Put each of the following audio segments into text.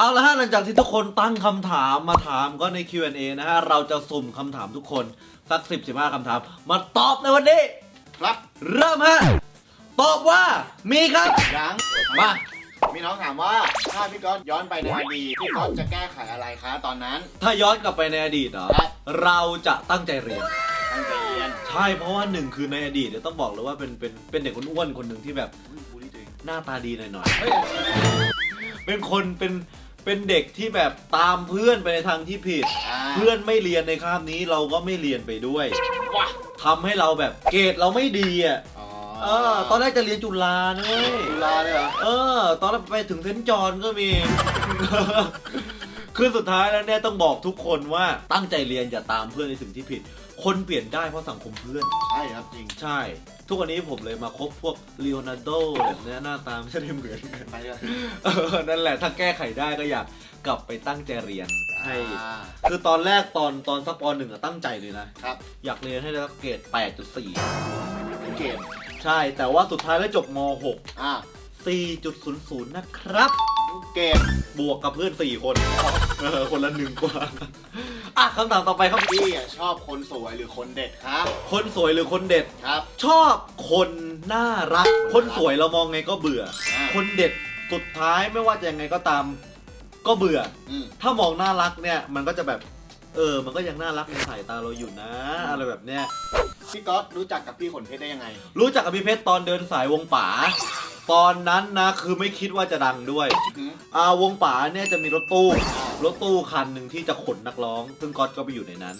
เอาละฮะหลังจากที่ทุกคนตั้งคำถามมาถามก็ใน Q&A นะฮะ เราจะสุ่มคำถามทุกคน สัก 10 15คำถาม มาตอบในวันนี้ ครับเริ่มฮะ ตอบว่ามีครับ ยังมา มีน้องถามว่า ถ้าพี่ก๊อตย้อนไปในอดีตพี่ก๊อตจะแก้ไขอะไรคะตอนนั้น ถ้าย้อนกลับไปในอดีตเหรอครับ เราจะตั้งใจเรียน ตั้งใจเรียนใช่เพราะว่าหนึ่งคือในอดีตเนี่ยต้องบอกเลยว่าเป็นเป็นเป็นเด็กอ้วนๆคนหนึ่งที่แบบ อุ๊ยบูลลี่ตัวเองหน้าตาดีหน่อยเฮ้ยๆเป็นคนเป็น เป็นเด็กที่แบบตามเพื่อนไปในทางที่ผิด อ่า เพื่อนไม่เรียนในคาบนี้เราก็ไม่เรียนไปด้วยว้าทำให้เราแบบเกรดเราไม่ดีอะอ๋อเออ ตอนแรกจะเรียนจุฬานะเว้ย จุฬาเลยเหรอ เออ ตอนแรกไปถึงเซนต์จอห์นก็มี คือสุดท้ายแล้วเนี่ยต้องบอกทุกคนว่าตั้งใจเรียนอย่าตามเพื่อนในสิ่งที่ผิด คนเปลี่ยนได้เพราะสังคมเพื่อน ใช่ครับจริงใช่ ทุกวันนี้ผมเลยมาคบพวกเลโอนาร์โดแบบเนี้ยหน้าตาไม่ใช่ได้เหมือนกันไปเลยเออนั่นแหละถ้าแก้ไขได้ก็อยากกลับไปตั้งใจเรียนให้ อ่าคือตอนแรกตอนตอนสักปหนึ่งอะตั้งใจเลยนะ ครับอยากเรียนให้ได้เกรด 8.4 เป็นเกมใช่ แต่ว่าสุดท้ายแล้วจบมอ่า6 4.00 นะครับ เกมบวกกับเพื่อน 4 คนเออคนละหนึ่งกว่า อะคำถามต่อไปครับ พี่อะชอบคนสวยหรือคนเด็ดครับ คนสวยหรือคนเด็ด ครับชอบคนน่ารัก คนสวยเรามองไงก็เบื่อ อ่าคนเด็ดสุดท้ายไม่ว่าจะยังไงก็ตาม ก็เบื่อ อืม ถ้ามองน่ารักเนี่ยมันก็จะแบบ เออ มันก็ยังน่ารักในสายตาเราอยู่นะ อะไรแบบเนี้ย พี่ก๊อตรู้จักกับพี่ขนเพชรได้ยังไง รู้จักกับพี่เพชรตอนเดินสายวงป๋า ตอนนั้นนะคือไม่คิดว่าจะดังด้วย อืมอ่าวงป๋าเนี่ยจะมีรถตู้ รถตู้คันหนึ่งที่จะขนนักร้อง ซึ่งก๊อตก็ไปอยู่ในนั้น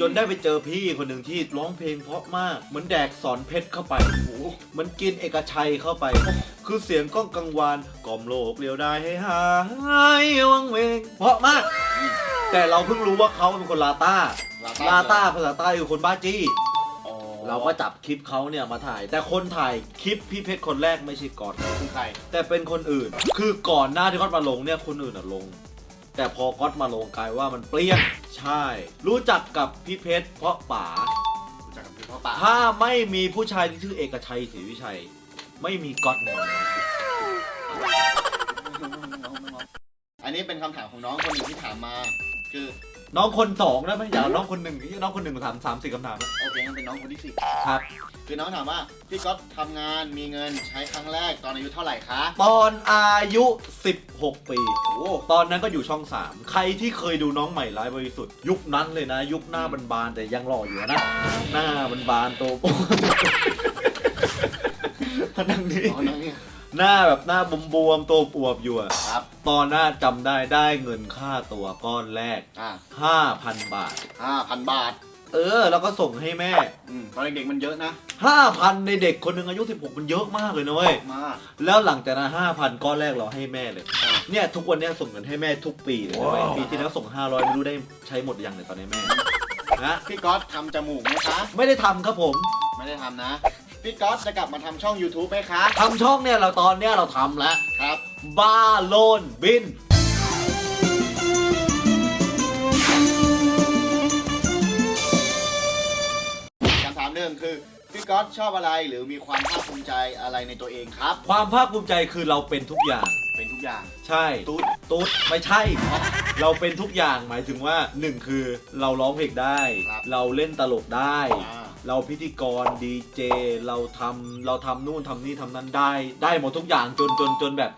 จนได้ไปเจอพี่คนหนึ่งที่ร้องเพลงเพราะมาก เหมือนแดกสอนเพชรเข้าไปโอ้โหเหมือนกินเอกชัยเข้าไป คือเสียงก้องกังวานกล่อมโลกเลียวได้ให้หายวังเวง เพราะมากอืมแต่เราเพิ่งรู้ว่าเขาเป็นคนลาต้าลาต้าภาษาใต้คือคนบ้าจี้อ๋อเราก็จับคลิปเขาเนี่ยมาถ่าย แต่คนถ่ายคลิปพี่เพชรคนแรกไม่ใช่ก๊อตคือใครแต่เป็นคนอื่น คือก่อนหน้าที่ก๊อตมาลงเนี่ยคนอื่นอะลง แต่พอก๊อตมาลงกลายว่ามันเปลี่ยนใช่ รู้จักกับพี่เพชรเพราะป๋ารู้จักกับพี่พ่อป่าถ้าไม่มีผู้ชายที่ชื่อเอกชัยศรีวิชัย ไม่มีก๊อตในวันนี้อันนี้เป็นคำถามของน้องคนหนึ่งที่ถามมา คือ น้องคนสองได้ไหมอย่าเอาน้องคนหนึ่งน้องคนหนึ่งถามสามสี่คำถามนะโอเคงั้นเป็นน้องคนที่สี่ครับ คือน้องถามว่าพี่ก๊อตทำงานมีเงินใช้ครั้งแรกตอนอายุเท่าไหร่คะ ตอนอายุ 16 ปี โอ้ตอนนั้นก็อยู่ช่อง 3 ใครที่เคยดูน้องใหม่ร้ายบริสุทธิ์ ยุคนั้นเลยนะ ยุคหน้าบานๆแต่ยังหล่ออยู่นะ หน้าบานๆโตโตท่านั่งนี้ น้องน้องเนี่ยหน้าแบบหน้าบวมๆโตปวบอยู่อะครับตอนหน้าจำได้ได้เงินค่าตัวก้อนแรก อ่า5,000 บาท ห้าพันบาท เออ แล้วก็ส่งให้แม่ อืมตอนเด็กๆมันเยอะนะ 5,000 ในเด็กคนหนึ่งอายุ 16 มันเยอะมากเลยนะเว้ย มาก แล้วหลังจากนั้น5,000 ก้อนแรกเราให้แม่เลยอ่าเนี่ยทุกวันเนี้ยส่งเงินให้แม่ทุกปีเลยนะเว้ยปีที่แล้วส่ง 500ไม่รู้ได้ใช้หมดหรือยังในยตอนนี้แม่นะพี่ก๊อตทำจมูกไหมคะ ไม่ได้ทำครับผม ไม่ได้ทำนะ พี่ก๊อตจะกลับมาทำช่อง YouTube ไหมคะทำช่องเนี่ยเราตอนเนี้ยเราทำแล้วครับ บ้าโลนบิน คำถามหนึ่งคือ พี่ก๊อตชอบอะไรหรือมีความภาคภูมิใจอะไรในตัวเองครับ ความภาคภูมิใจคือเราเป็นทุกอย่าง เป็นทุกอย่าง ใช่ ตุ๊ด ตุ๊ดไม่ใช่ เราเป็นทุกอย่างหมายถึงว่าหนึ่งคือเราร้องเพลงได้ ครับเราเล่นตลกได้ อ่า เราพิธีกรดีเจเราทำเราทำนู่นทำนี่ทำนั้นได้ได้หมดทุกอย่างจนจนจนแบบ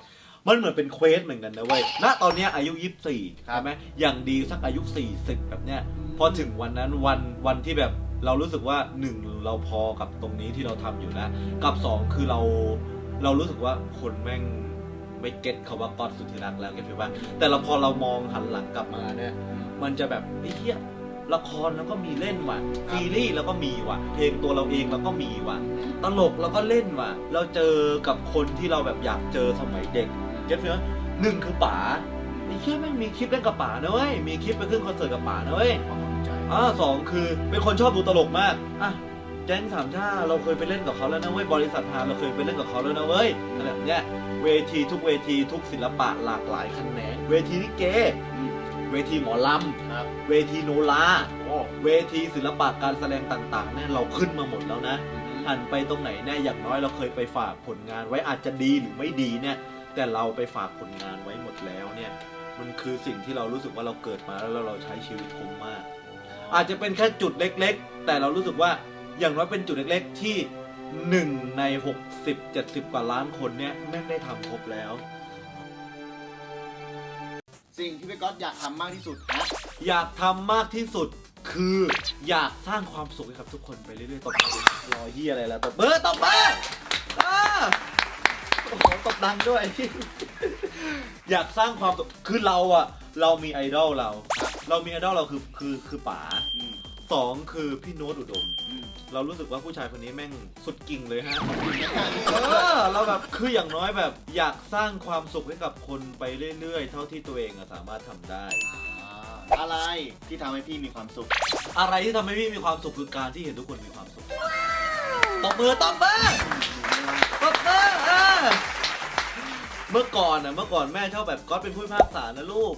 มันเหมือนเป็นเควสเหมือนกันนะเว้ยณตอนเนี้ยอายุ 24ครับใช่ไหมอย่างดีสักอายุ 40 แบบเนี้ยพอถึงวันนั้นวันวันที่แบบเรารู้สึกว่าหนึ่งเราพอกับตรงนี้ที่เราทำอยู่แล้ว กับสองคือเราเรารู้สึกว่าคนแม่งไม่เก็ตคาว่าก๊อตสุดที่รักแล้วเก็ตไหมว่าแต่เราพอเรามองหันหลังกลับมาเนี่ยมันจะแบบไอ้เหี้ย ละครแล้วก็มีเล่นว่ะซีรีส์แล้วก็มีว่ะ เพลงตัวเราเองแล้วก็มีว่ะ ตลกแล้วก็เล่นว่ะ เราเจอกับคนที่เราแบบอยากเจอสมัยเด็กเก็ตไหมว่าหนึ่งคือป๋าไอ้เหี้ยแม่งมีคลิปเล่นกับป๋านะเว้ยมีคลิปไปขึ้นคอนเสิร์ตกับป๋านะเว้ย ความภาคภูมิใจอ่าสองคือเป็นคนชอบดูตลกมากอะแก๊งสามชาเราเคยไปเล่นกับเขาแล้วนะเว้ยบริษัทฮาเราเคยไปเล่นกับเขาแล้วนะเว้ยอะไรแบบเนี้ยเวทีทุกเวทีทุกศิลปะหลากหลายแขนงเวทีลิเกอืม เวทีหมอลครับำเวทีโนราโอ้เวทีศิลปะการแสดงต่างๆเนี่ยเราขึ้นมาหมดแล้วนะ หันไปตรงไหนเนี่ยอย่างน้อยเราเคยไปฝากผลงานไว้อาจจะดีหรือไม่ดีเนี่ย แต่เราไปฝากผลงานไว้หมดแล้วเนี่ยมคือสิ่งที่เรารู้สึกว่าเราเกิดมาแล้วเราใช้ชีวิตคุ้มมาก อาจจะเป็นแค่จุดเล็กๆ แต่เรารู้สึกว่าอย่างน้อยเป็นจุดเล็กๆ ที่หนึ่งใน 60 70 กว่าล้านคนเนี่ยแม่งได้ทำครบแล้ว สิ่งที่พี่ก๊อตอยากทำมากที่สุดนะอยากทำมากที่สุดคืออยากสร้างความสุขให้กับทุกคนไปเรื่อยๆตบมือรอเฮียอะไรแล้วตบมือตบมืออ่าโอ้โหตบดังด้วย อยากสร้างความสุขคือเราอะเรามีไอดอลเรา เรามีไอดอลเราคือคือคือป๋าอืมสองคือพี่โน้ตอุดม เรารู้สึกว่าผู้ชายคนนี้แม่งสุดกิ่งเลยฮะเออเราแบบคืออย่างน้อยแบบอยากสร้างความสุขให้กับคนไปเรื่อย ๆ เท่าที่ตัวเองอะสามารถทำได้อ่าอะไรที่ทำให้พี่มีความสุข อะไรที่ทำให้พี่มีความสุขคือการที่เห็นทุกคนมีความสุขตบมือตบมือตบมือเออเมื่อก่อนน่ะเมื่อก่อนแม่ชอบแบบก๊อตเป็นผู้พิพากษานะลูก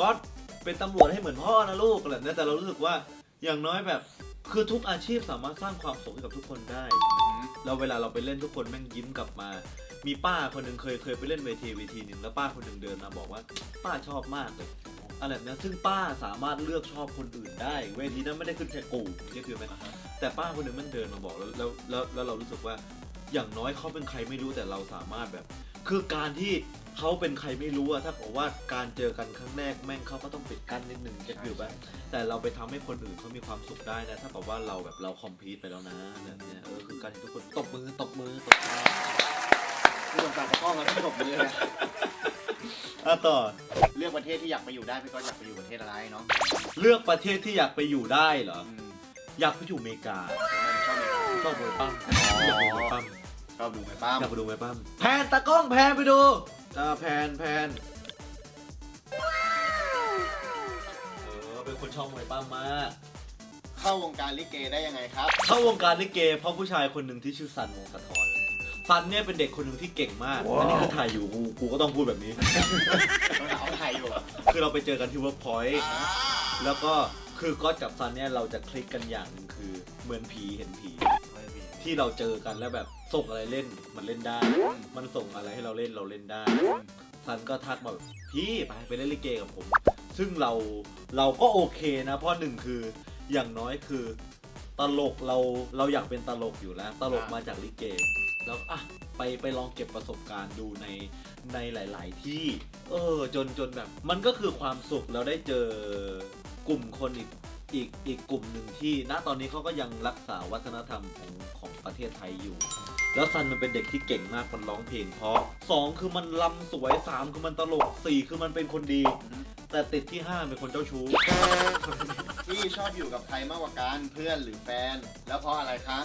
ก๊อตเป็นตำรวจให้เหมือนพ่อนะลูกอะไรแบบนี้แต่เรารู้สึกว่าอย่างน้อยแบบ คือทุกอาชีพสามารถสร้างความสุขให้กับทุกคนได้ แล้วเวลาเราไปเล่นทุกคนแม่งยิ้มกลับมา มีป้าคนหนึ่งเคยเคยไปเล่นเวทีเวทีหนึ่งแล้วป้าคนหนึ่งเดินมาบอกว่า ป้าชอบมากเลยอะไรแบบนี้ซึ่งป้าสามารถเลือกชอบคนอื่นได้ เวทีนั้นไม่ได้ขึ้นแค่กูนี่คือไหมแต่ป้าคนหนึ่งมันเดินมาบอกแล้วแล้วแล้วเรารู้สึกว่าอย่างน้อยเขาเป็นใครไม่รู้แต่เราสามารถแบบ คือการที่เขาเป็นใครไม่รู้อะถ้าบอกว่าการเจอกันครั้งแรกแม่งเขาก็ต้องปิดกั้นนิดนึงเก็ตอยู่ปะแต่เราไปทำให้คนอื่นเขามีความสุขได้นะ ถ้าบอกว่าเราแบบเราคอมพีตไปแล้วนะแบบเนี้ยเออคือการที่ทุกคนตบมือตบมือตบมือผู้กำกับกับพ่อมาที่ตบมือเลยอะต่อเลือกประเทศที่อยากไปอยู่ได้พี่ก๊อตอยากไปอยู่ประเทศอะไรเนาะเลือกประเทศที่อยากไปอยู่ได้เหรออืมอยากไปอยู่อเมริกาชอบไหมครับชอบมวยปั้มอยากไปดูมวยปั้ม ชอบดูไหมป้าม อยากไปดูมวยปั้มแพนตากล้องแพนไปดูอ่าแพนแพนเออเป็นคนชอบมวยปั้มมากเข้าวงการลิเกได้ยังไงครับ เข้าวงการลิเกเพราะผู้ชายคนหนึ่งที่ชื่อซันวงศธรซันเนี่ยเป็นเด็กคนหนึ่งที่เก่งมากอันนี้คือถ่ายอยู่กูกูก็ต้องพูดแบบนี้เราเอาไทยอยู่คือเราไปเจอกันที่เวิร์กพอยต์แล้วก็คือก๊อตกับซันเนี่ยเราจะคลิกกันอย่างหนึ่งคือเหมือนผีเห็นผี ที่เราเจอกันแล้วแบบส่งอะไรเล่นมันเล่นได้ มันส่งอะไรให้เราเล่นเราเล่นได้ซันก็ทักมาแบบพี่ไปไปเล่นลิเกกับผม ซึ่งเราเราก็โอเคนะเพราะหนึ่งคืออย่างน้อยคือ ตลกเราเราอยากเป็นตลกอยู่แล้ว ตลกมาจากลิเก แล้วอะไปไปลองเก็บประสบการณ์ดูในในหลาย ๆ ที่ เออจนจนแบบ มันก็คือความสุขเราได้เจอกลุ่มคนอีก อีกอีกกลุ่มหนึ่งที่ณตอนนี้เขาก็ยังรักษาวัฒนธรรมของของประเทศไทยอยู่ แล้วซันมันเป็นเด็กที่เก่งมากมันร้องเพลงเพราะสองคือมันลำสวยสามคือมันตลกสี่คือมันเป็นคนดี แต่ติดที่ห้าเป็นคนเจ้าชู้ที่ชอบอยู่กับใครมากกว่ากันเพื่อนหรือแฟน แล้วเพราะอะไรคะ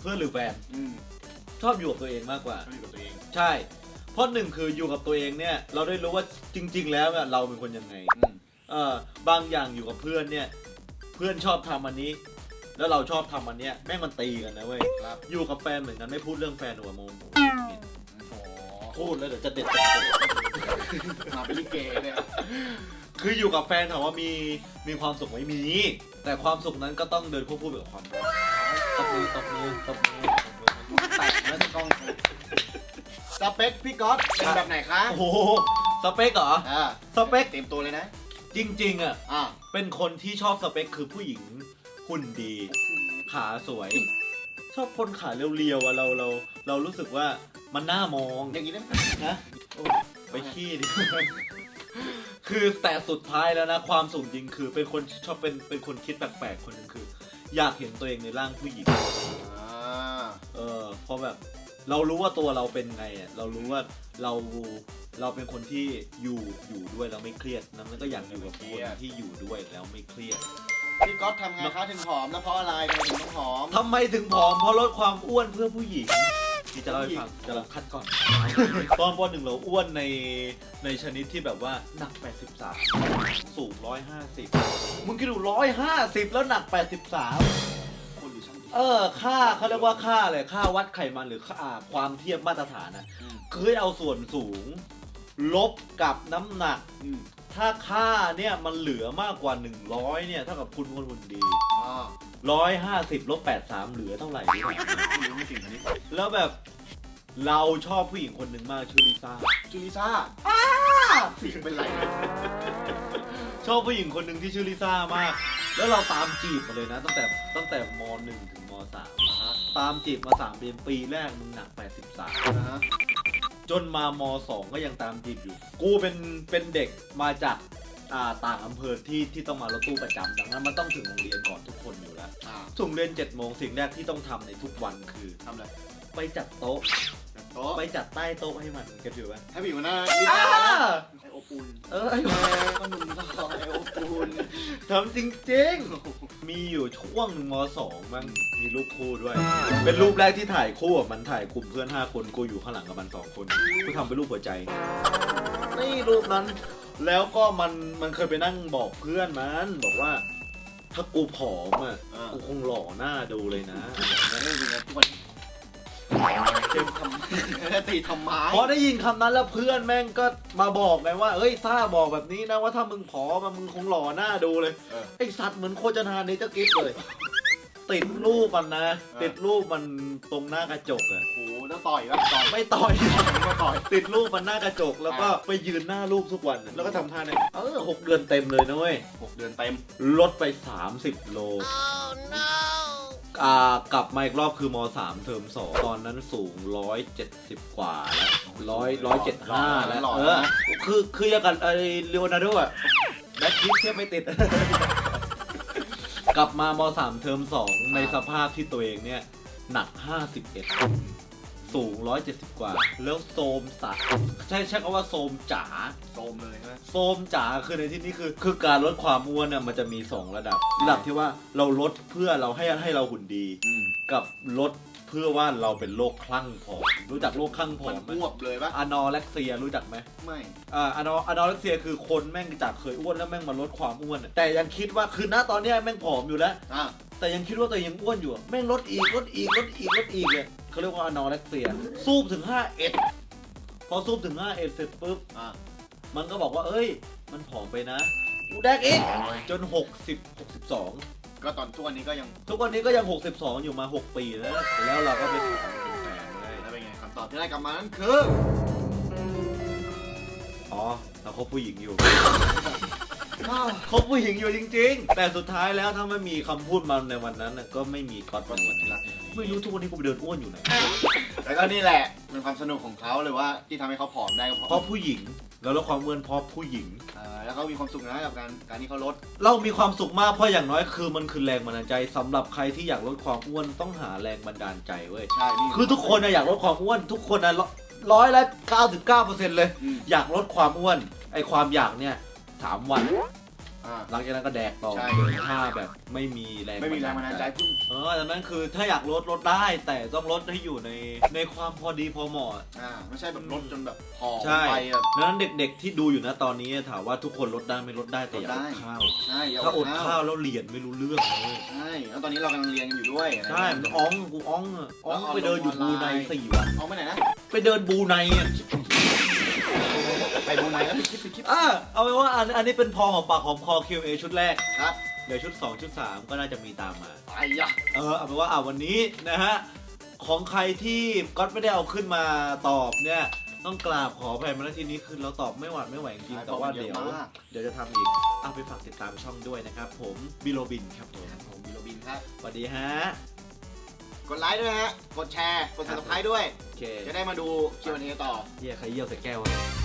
เพื่อนหรือแฟนอืมชอบอยู่กับตัวเองมากกว่า ชอบอยู่กับตัวเองใช่ เพราะหนึ่งคืออยู่กับตัวเองเนี่ย เราได้รู้ว่าจริง ๆ แล้วเนี่ยเราเป็นคนยังไง อืม เออบางอย่างอยู่กับเพื่อนเนี่ย เพื่อนชอบทำอันนี้ แล้วเราชอบทำอันเนี้ยแม่งมันตีกันนะเว้ยครับ อยู่กับแฟนเหมือนกันไม่พูดเรื่องแฟนหัวโมงโอ้โหพูดแล้วเดี๋ยวจะเด็ดมาเป็นลิเกเนี่ยคืออยู่กับแฟนถามว่ามีมีความสุขไหมมี แต่ความสุขนั้นก็ต้องเดินควบคู่ไปกับความรักตบมือตบมือตบมือตบมือแตกแล้วจะกล้องสเปคพี่ก๊อตเป็นแบบไหนคะโอ้โหสเปคเหรอ อ่าสเปค เต็มตัวเลยนะ จริงๆอะอ่าเป็นคนที่ชอบสเปคคือผู้หญิงหุ่นดี ขาสวย ชอบคนขาเรียวๆอะเราเราเรารู้สึกว่ามันน่ามองอย่างนี้ได้ไหมนะโอ้ไปขี้ดิคือแต่สุดท้ายแล้วนะความสูงจริงคือ เป็นคนชอบเป็นเป็นคนคิดแปลกๆคนหนึ่งคือ อยากเห็นตัวเองในร่างผู้หญิงอ่าเออเพราะแบบ เรารู้ว่าตัวเราเป็นไงอะเรารู้ว่าเรา เราเป็นคนที่อยู่อยู่ด้วยแล้วไม่เครียดนั้นก็อยากอยู่กับคนที่อยู่ด้วยแล้วไม่เครียดพี่ก๊อตทำไงคะถึงผอมแล้วเพราะอะไรทำไมถึงต้องผอมทำไมถึงผอมเพราะลดความอ้วนเพื่อผู้หญิงนี่จะเล่าให้ฟังจะลองคัดก่อน ตอนปหนึ่งเราอ้วนในในชนิดที่แบบว่าหนัก 83 สูง 150 มึงคิดดู 150 แล้วหนัก 83 คนหรือช่างเออ ค่าเขาเรียกว่าค่าอะไรค่าวัดไขมันหรือค่าความเทียบมาตรฐานนะอืมเคยเอาส่วนสูง ลบกับน้ำหนัก อืมถ้าค่าเนี่ยมันเหลือมากกว่า 100 เนี่ยเท่ากับคุณเป็นคนหุ่นดีอ่าร้อยห้าสิบลบแปดสามเหลือเท่าไหร่ดีกว่าไม่รู้ไม่สิ่งนี้แล้วแบบเราชอบผู้หญิงคนหนึ่งมากชื่อลิซ่า จูลิซ่าเสียงเป็นไรชอบผู้หญิงคนหนึ่งที่ชื่อลิซ่ามาก แล้วเราตามจีบมาเลยนะ ตั้งแต่ตั้งแต่มหนึ่งถึงมสามตามจีบมาสามปีปีแรกมึงหนัก 83 นะฮะ จนมามสองก็ยังตามจีบอยู่ กูเป็นเป็นเด็กมาจากอ่าต่างอำเภอที่ที่ต้องมารถตู้ประจำดังนั้นมันต้องถึงโรงเรียนก่อนทุกคนอยู่แล้วอ่าถึงเรียน7จ็ดโมงสิ่งแรกที่ต้องทำในทุกวันคือ ทำอะไรไปจัดโต๊ะ จัดโต๊ะไปจัดใต้โต๊ะให้มันกันอยู่ไหมให้ผู้หญิงคนหน้าลิอ่าซ่านะไอโอปูนเออไอ้แม่ก็หนุ่มก็ไอโอปูนทำจริงๆ มีอยู่ช่วงหนึ่งมสองมั้งมีรูปคู่ด้วย เป็นรูปแรกที่ถ่ายคู่กับมันถ่ายกลุ่มเพื่อน 5 คนกูอยู่ข้างหลังกับมัน 2 คนกูทำเป็นรูปหัวใจ นี่รูปนั้น แล้วก็มันมันเคยไปนั่งบอกเพื่อนมัน บอกว่า ถ้ากูผอมอะอ่ากูคงหล่อหน้าดูเลยนะ แล้วเรื่องจริงๆทุกวันเต็มทำตีทำไม้พอได้ยินคำนั้นแล้วเพื่อนแม่งก็มาบอกไงว่า เอ้ยซ่าบอกแบบนี้นะว่าถ้ามึงผอมอะมึงคงหล่อหน้าดูเลย เออ ไอสัตว์เหมือนโฆษณาในเจ้ากิฟเลย ติดรูปมันนะออ ติดรูปมันตรงหน้ากระจกอะโอ้โหแล้วต่อยแล้วต่อยไม่ต่อย ก็ต่อย ติดรูปมันหน้ากระจกแล้วก็อ่าไปยืนหน้ารูปทุกวันแล้วก็ทำท่าเนี่ยเออหกเดือนเต็มเลยนะเว้ยหกเดือนเต็มลดไป 30 โล อ่ากลับมาอีกรอบคือม3เทอม2ตอนนั้นสูง170กว่าแล้วร้อยร้อยเจ็ดห้าแล้วหล่อเอนะอคือคืออย่างกับไอ้เลโอนาร์โดอะแบ็คทิปเทียบไม่ติด กลับมาม3เทอม2ในสภาพที่ตัวเองเนี่ย หนัก51สู ง 170 กว่า แล้วโซมสัตว์ใช่ใช่คำว่าโซมจ๋า โซมเลยใช่ไหมโซมจ๋าคือในที่นี้คือ คือการลดความอ้วนเนี่ยมันจะมี 2 ระดับ ระดับที่ว่าเราลดเพื่อเราให้ให้เราหุ่นดี อืม กับลด เพื่อว่าเราเป็นโรคคลั่งผอมรู้จักโรคคลั่งผอมันมไหมบวบเลยปะอะนอเร็กเซียรู้จักไหมไม่ อ่าอะนออะนอเร็กเซียคือคนแม่งจากเคยอ้วนแล้วแม่งมาลดความอ้วนอะแต่ยังคิดว่าคือณตอนเนี้ยแม่งผอมอยู่แล้ว อะแต่ยังคิดว่าตัวเองยังอ้วนอยู่อะแม่งลดอีกลดอีกลดอีกลดอีกเลยเขาเรียกว่าอะนอเร็กเซียซูบถึง5เอ็ดพอซูบถึง5เอ็ดเสร็จปุ๊บ อะมันก็บอกว่า เอ้ย มันผอมไปนะกูแดกอีกจน 60 62 ก็ตอนทุกวันนี้ก็ยังทุกวันนี้ก็ยัง 62 อยู่มา 6 ปีแล้ว แล้วเราก็ไปถามเป็นแฟนเลยแล้วเป็นไงคำตอบที่ได้กลับมานั่นคือ อ๋อ เราคบผู้หญิงอยู่ คบผู้หญิงอยู่จริง ๆ แต่สุดท้ายแล้วถ้าไม่มีคำพูดมันในวันนั้นน่ะก็ไม่มีก๊อตในวันนี้ไม่รู้ทุกวันนี้กูไปเดินอ้วนอยู่ไหนแล้วก็นี่แหละเป็นความสนุกของเขาเลยว่าที่ทำให้เขาผอมได้ก็เพเพราะราะผู้หญิงแล้วลดความอ้วนเพราะผู้หญิงอ่าแล้วเขามีความสุขนะกับการการที่เขาลดเรามีความสุขมากเพราะอย่างน้อยคือมันคือแรงบันดาลใจสำหรับใครที่อยากลดความอ้วนต้องหาแรงบันดาลใจเว้ย ใช่นี่คือทุกคนนะอยากลดความอ้วน ทุกคนนะร้อยละ99เปอร์เซ็นต์เลย อืมอยากลดความอ้วนไอความอยากเนี่ย สามวัน อ่า หลังจากนั้นก็แดกต่อใช่เดินท่าแบบไม่มีแรงไม่มีแรงบันดาลใจพุ่ง เออดังนั้นคือถ้าอยากลดลดได้ แต่ต้องลดให้อยู่ในในความพอดีพอเหมาะ อ่า ไม่ใช่แบบลดจนแบบผอมใช่ไปแบบ ดังนั้นเด็กๆที่ดูอยู่นะตอนนี้ถามว่าทุกคนลดได้ไม่ลดได้แต่อย่าลดอได้ดข้าว ใช่อย่ถ้าอดข้าข้าววแล้วเรียนไม่รู้เรื่องเลยใช่แล้วตอนนี้เรากำลังเรียนกันอยู่ด้วยใช่มันอ้องกูอ้องอะอ้องแล้วเอาไปเดินอยู่ลบูงออนไนไลน์สี่วัน เอาไปไหนนะ ไปเดินบูไนอะ ไปบูไนแล้วไปคลิปไปคลิปอะเอาเป็นว่าอันอันนี้เป็นพอหอมปากหอมคอ QA ชุดแรก ครับเดี๋ยวชุด 2 ชุด 3 ก็น่าจะมีตามมาไปยะเออเอาเป็นว่าอ่าวันนี้นะฮะ ของใครที่ก๊อตไม่ได้เอาขึ้นมาตอบเนี่ย ต้องกราบขออภัยมาณที่นี้คือเราตอบไม่หวัดไม่ไหวจริงๆแต่ว่าเดี๋ยว มากเดี๋ยวจะทำอีกเอาไปฝากติดตามช่องด้วยนะครับ ผมบิโลบินครับผมผมบิโรบินครับ สวัสดีฮะ กดไลค์ด้วยฮะ กดแชร์ กด subscribe ด้วย โอเคจะได้มาดู Q&A ต่อเฮียใครเยี่ยวใส่แก้ววะ